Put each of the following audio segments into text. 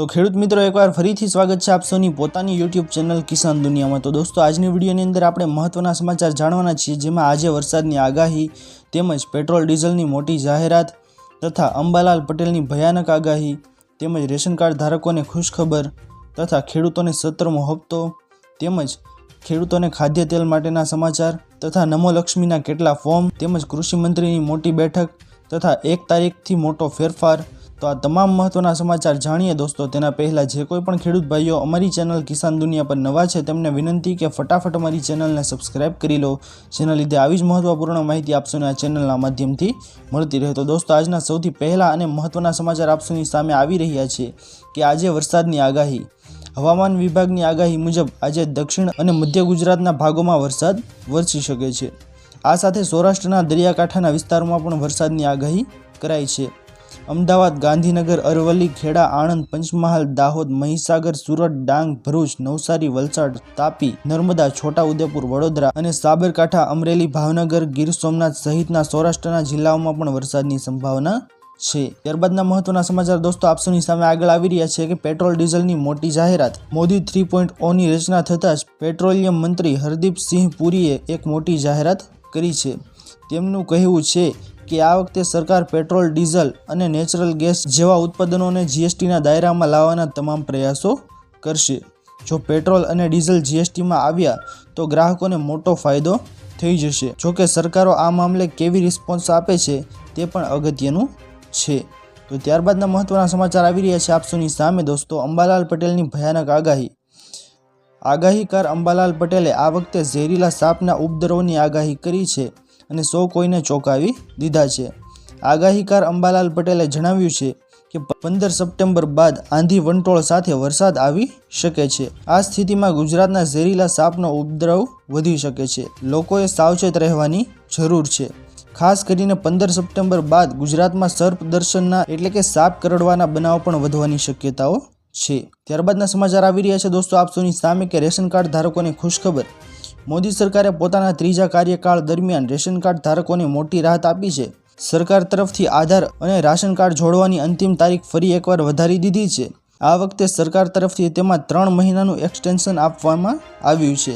તો ખેડૂત મિત્રો, એકવાર ફરીથી સ્વાગત છે આપ પોતાની યુટ્યુબ ચેનલ કિસાન દુનિયામાં. તો દોસ્તો, આજની વિડીયોની અંદર આપણે મહત્ત્વના સમાચાર જાણવાના છીએ, જેમાં આજે વરસાદની આગાહી તેમજ પેટ્રોલ, ડીઝલની મોટી જાહેરાત તથા અંબાલાલ પટેલની ભયાનક આગાહી તેમજ રેશન કાર્ડ ધારકોને ખુશખબર તથા ખેડૂતોને સત્રમો હપ્તો તેમજ ખેડૂતોને ખાદ્ય તેલ માટેના સમાચાર તથા નમો લક્ષ્મીના કેટલા ફોર્મ તેમજ કૃષિ મંત્રીની મોટી બેઠક તથા એક તારીખથી મોટો ફેરફાર તો આ તમામ મહત્વના સમાચાર જાણીએ દોસ્તો. તેના પહેલાં જે કોઈ પણ ખેડૂત ભાઈઓ અમારી ચેનલ કિસાન દુનિયા પર નવા છે, તેમને વિનંતી કે ફટાફટ અમારી ચેનલને સબસ્ક્રાઇબ કરી લો. જેના લીધે આવી જ મહત્વપૂર્ણ માહિતી આપશોને આ ચેનલના માધ્યમથી મળતી રહે. તો દોસ્તો, આજના સૌથી પહેલા અને મહત્વના સમાચાર આપશોની સામે આવી રહ્યા છે કે આજે વરસાદની આગાહી. હવામાન વિભાગની આગાહી મુજબ આજે દક્ષિણ અને મધ્ય ગુજરાતના ભાગોમાં વરસાદ વરસી શકે છે. આ સાથે સૌરાષ્ટ્રના દરિયાકાંઠાના વિસ્તારોમાં પણ વરસાદની આગાહી કરાઈ છે. અમદાવાદ, ગાંધીનગર, અરવલ્લી, ખેડા, આણંદ, પંચમહાલ, દાહોદ, મહીસાગર, સુરત, ડાંગ, ભરૂચ, નવસારી, વલસાડ, તાપી, નર્મદા, છોટાઉદેપુર, વડોદરા અને સાબરકાંઠા, અમરેલી, ભાવનગર, ગીર સોમનાથ સહિતના સૌરાષ્ટ્રના જિલ્લાઓમાં પણ વરસાદની સંભાવના છે. ત્યારબાદના મહત્વના સમાચાર દોસ્તો આપસોની સામે આગળ આવી રહ્યા છે કે પેટ્રોલ ડીઝલની મોટી જાહેરાત. મોદી થ્રી પોઈન્ટ ઓની રચના થતાં જ પેટ્રોલિયમ મંત્રી હરદીપસિંહ પુરીએ એક મોટી જાહેરાત કરી છે. તેમનું કહેવું છે કે આ વખતે સરકાર પેટ્રોલ, ડીઝલ અને નેચરલ ગેસ જેવા ઉત્પાદનોને જીએસટીના દાયરામાં લાવવાના તમામ પ્રયાસો કરશે. જો પેટ્રોલ અને ડીઝલ જીએસટીમાં આવ્યા, તો ગ્રાહકોને મોટો ફાયદો થઈ જશે. જોકે સરકારો આ મામલે કેવી રિસ્પોન્સ આપે છે, તે પણ અગત્યનું છે. તો ત્યારબાદના મહત્વના સમાચાર આવી રહ્યા છે આપસોની સામે. દોસ્તો, અંબાલાલ પટેલની ભયાનક આગાહી. આગાહીકાર અંબાલાલ પટેલે આ વખતે ઝેરીલા સાપના ઉપદ્રવની આગાહી કરી છે. અને સૌ કોઈને ચોંકાવી દીધા છે. આગાહીકાર અંબાલાલ પટેલે જણાવ્યું છે કે પંદર સપ્ટેમ્બર બાદ આંધી વંટોળ સાથે વરસાદ આવી શકે છે. આ સ્થિતિમાં ગુજરાતના ઝેરીલા સાપનો ઉપદ્રવ વધી શકે છે. લોકોએ સાવચેત રહેવાની જરૂર છે. ખાસ કરીને પંદર સપ્ટેમ્બર બાદ ગુજરાતમાં સર્પ દર્શનના એટલે કે સાપ કરડવાના બનાવ પણ વધવાની શક્યતાઓ છે. ત્યારબાદના સમાચાર આવી રહ્યા છે. દોસ્તો આપસોની સામે કે રેશન કાર્ડ ધારકોને ખુશખબર મોદી સરકારે પોતાના ત્રીજા કાર્યકાળ દરમિયાન રેશન કાર્ડ ધારકોને મોટી રાહત આપી છે. સરકાર તરફથી આધાર અને રાશન કાર્ડ જોડવાની અંતિમ તારીખ ફરી એકવાર વધારી દીધી છે. આ વખતે સરકાર તરફથી તેમાં ત્રણ મહિનાનું એક્સટેન્શન આપવામાં આવ્યું છે.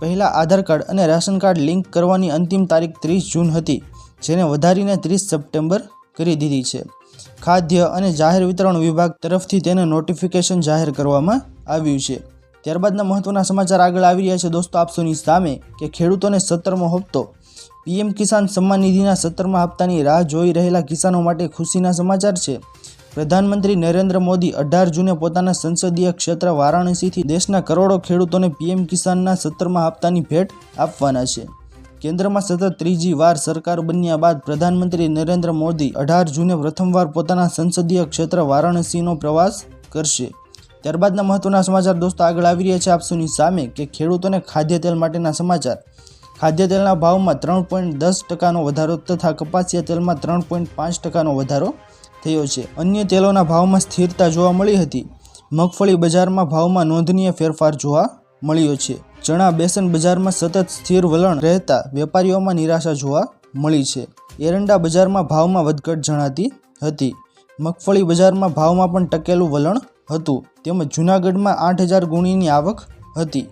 પહેલાં આધાર કાર્ડ અને રાશન કાર્ડ લિંક કરવાની અંતિમ તારીખ ત્રીસ જૂન હતી, જેને વધારીને ત્રીસ સપ્ટેમ્બર કરી દીધી છે. ખાદ્ય અને જાહેર વિતરણ વિભાગ તરફથી તેને નોટિફિકેશન જાહેર કરવામાં આવ્યું છે. ત્યારબાદના મહત્વના સમાચાર આગળ આવી રહ્યા છે. દોસ્તો આપસોની સામે કે ખેડૂતોને સત્તરમો હપ્તો. પીએમ કિસાન સન્માન નિધિના સત્તરમા હપ્તાની રાહ જોઈ રહેલા કિસાનો માટે ખુશીના સમાચાર છે. પ્રધાનમંત્રી નરેન્દ્ર મોદી અઢાર જૂને પોતાના સંસદીય ક્ષેત્ર વારાણસીથી દેશના કરોડો ખેડૂતોને પીએમ કિસાનના સત્તરમા હપ્તાની ભેટ આપવાના છે. કેન્દ્રમાં સતત ત્રીજી વાર સરકાર બન્યા બાદ પ્રધાનમંત્રી નરેન્દ્ર મોદી અઢાર જૂને પ્રથમવાર પોતાના સંસદીય ક્ષેત્ર વારાણસીનો પ્રવાસ કરશે. ત્યારબાદના મહત્વના સમાચાર દોસ્તો આગળ આવી રહ્યા છે આપસુની સામે કે ખેડૂતોને ખાદ્ય તેલ માટેના સમાચાર. ખાદ્ય તેલના ભાવમાં ત્રણ પોઈન્ટ દસ ટકાનો વધારો તથા કપાસિયા તેલમાં ત્રણ પોઈન્ટ પાંચ ટકાનો વધારો થયો છે. અન્ય તેલોના ભાવમાં સ્થિરતા જોવા મળી હતી. મગફળી બજારમાં ભાવમાં નોંધનીય ફેરફાર જોવા મળ્યો છે. ચણા બેસન બજારમાં સતત સ્થિર વલણ રહેતા વેપારીઓમાં નિરાશા જોવા મળી છે. એરંડા બજારમાં ભાવમાં વધઘટ જણાતી હતી. મગફળી બજારમાં ભાવમાં પણ ટકેલું વલણ હતું. તેમજ જૂનાગઢમાં આઠ હજાર ગુણીની આવક હતી.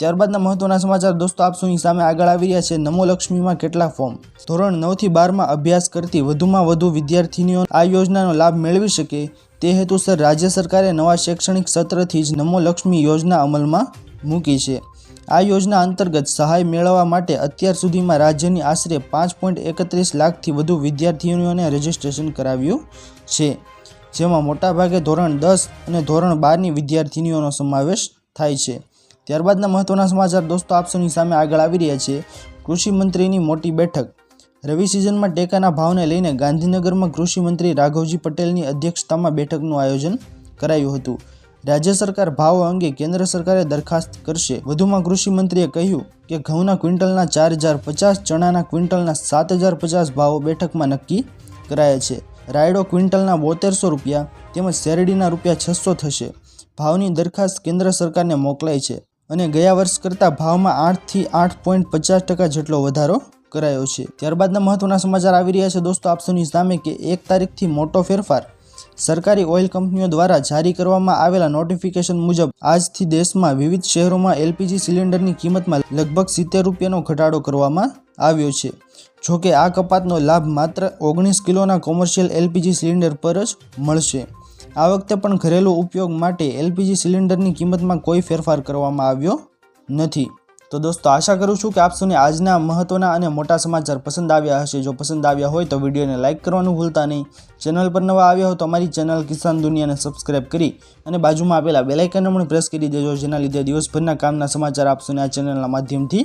ત્યારબાદના મહત્વના સમાચાર, દોસ્તો આપસોની સામે આગળ આવી રહ્યા છે નમો લક્ષ્મીમાં કેટલા ફોર્મ ધોરણ નવથી બારમાં અભ્યાસ કરતી વધુમાં વધુ વિદ્યાર્થીનીઓ આ યોજનાનો લાભ મેળવી શકે તે હેતુસર રાજ્ય સરકારે નવા શૈક્ષણિક સત્રથી જ નમો લક્ષ્મી યોજના અમલમાં મૂકી છે. આ યોજના અંતર્ગત સહાય મેળવવા માટે અત્યાર સુધીમાં રાજ્યની આશરે પાંચ પોઈન્ટ એકત્રીસ લાખથી વધુ વિદ્યાર્થીઓને રજીસ્ટ્રેશન કરાવ્યું છે. જેમાં મોટાભાગે ધોરણ દસ અને ધોરણ બારની વિદ્યાર્થીનીઓનો સમાવેશ થાય છે. ત્યારબાદના મહત્વના સમાચાર દોસ્તો આપસોની સામે આગળ આવી રહ્યા છે. કૃષિ મંત્રીની મોટી બેઠક. રવિ સિઝનમાં ટેકાના ભાવને લઈને ગાંધીનગરમાં કૃષિ મંત્રી રાઘવજી પટેલની અધ્યક્ષતામાં બેઠકનું આયોજન કરાયું હતું. રાજ્ય સરકાર ભાવ અંગે કેન્દ્ર સરકારે દરખાસ્ત કરશે. વધુમાં કૃષિમંત્રીએ કહ્યું કે ઘઉંના ક્વિન્ટલના ચાર હજાર પચાસ, ચણાના ક્વિન્ટલના સાત હજાર પચાસ ભાવો બેઠકમાં નક્કી કરાયા છે. રાયડો ક્વિન્ટલના બોતેરસો રૂપિયા તેમજ શેરડીના રૂપિયા છસો થશે. ભાવની દરખાસ્ત કેન્દ્ર સરકારને મોકલાઈ છે અને ગયા વર્ષ કરતાં ભાવમાં આઠથી આઠ પોઈન્ટ પચાસ ટકા જેટલો વધારો કરાયો છે. ત્યારબાદના મહત્વના સમાચાર આવી રહ્યા છે દોસ્તો આપસોની સામે કે એક તારીખથી મોટો ફેરફાર સરકારી ઓઇલ કંપનીઓ દ્વારા જારી કરવામાં આવેલા નોટિફિકેશન મુજબ આજથી દેશમાં વિવિધ શહેરોમાં એલપીજી સિલિન્ડરની કિંમતમાં લગભગ સિત્તેર રૂપિયાનો ઘટાડો કરવામાં આવ્યો છે. જોકે આ કપાતનો લાભ માત્ર ઓગણીસ કિલોના કોમર્શિયલ એલપીજી સિલિન્ડર પર જ મળશે. આ વખતે પણ ઘરેલું ઉપયોગ માટે એલપીજી સિલિન્ડરની કિંમતમાં કોઈ ફેરફાર કરવામાં આવ્યો નથી. તો દોસ્તો, આશા કરું છું કે આપ સૌને આજના મહત્ત્વના અને મોટા સમાચાર પસંદ આવ્યા હશે. જો પસંદ આવ્યા હોય તો વિડીયોને લાઇક કરવાનું ભૂલતા નહીં. ચેનલ પર નવા આવ્યા હો તો અમારી ચેનલ કિસાન દુનિયાને સબસ્ક્રાઇબ કરી અને બાજુમાં આપેલા બેલાઇકનને પણ પ્રેસ કરી દેજો, જેના લીધે દિવસભરના કામના સમાચાર આપ સૌને આ ચેનલના માધ્યમથી